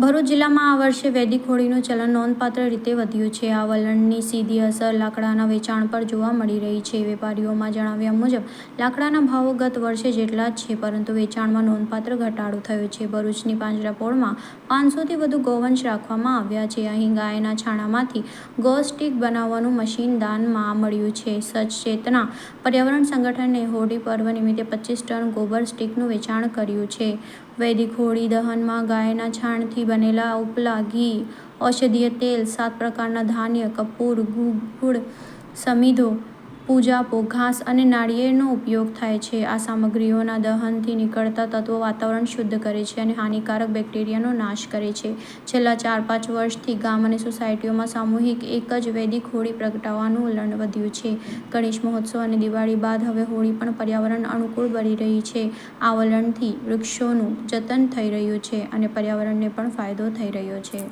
ભરૂચ જિલ્લામાં આ વર્ષે વૈદિક હોળીનું ચલણ નોંધપાત્ર રીતે વધ્યું છે. આ વલણની સીધી અસર લાકડાના વેચાણ પર જોવા મળી રહી છે. વેપારીઓમાં જણાવ્યા મુજબ, લાકડાના ભાવો ગત વર્ષે જેટલા જ છે, પરંતુ વેચાણમાં નોંધપાત્ર ઘટાડો થયો છે. ભરૂચની પાંજરાપોળમાં પાંચસોથી વધુ ગૌવંશ રાખવામાં આવ્યા છે. અહીં ગાયના છાણામાંથી ગો સ્ટીક બનાવવાનું મશીન દાનમાં મળ્યું છે. સચેતના પર્યાવરણ સંગઠને હોળી પર્વ નિમિત્તે પચીસ ટન ગોબર સ્ટીકનું વેચાણ કર્યું છે. વૈદિક હોળી દહનમાં ગાયના છાણથી બનેલા ઉપલા ઘી ઔષધીય તેલ સાત પ્રકારના ધાન્ય કપૂર ગુળ સમિધો પૂજાપો ઘાસ અને નાળિયેરનો ઉપયોગ થાય છે. આ સામગ્રીઓના દહનથી નીકળતા તત્વો વાતાવરણ શુદ્ધ કરે છે અને હાનિકારક બેક્ટેરિયાનો નાશ કરે છે. છેલ્લા ચાર પાંચ વર્ષથી ગામ અને સોસાયટીઓમાં સામૂહિક એક જ વૈદિક હોળી પ્રગટાવવાનું વલણ વધ્યું છે. ગણેશ મહોત્સવ અને દિવાળી બાદ હવે હોળી પણ પર્યાવરણ અનુકૂળ બની રહી છે. આ વલણથી વૃક્ષોનું જતન થઈ રહ્યું છે અને પર્યાવરણને પણ ફાયદો થઈ રહ્યો છે.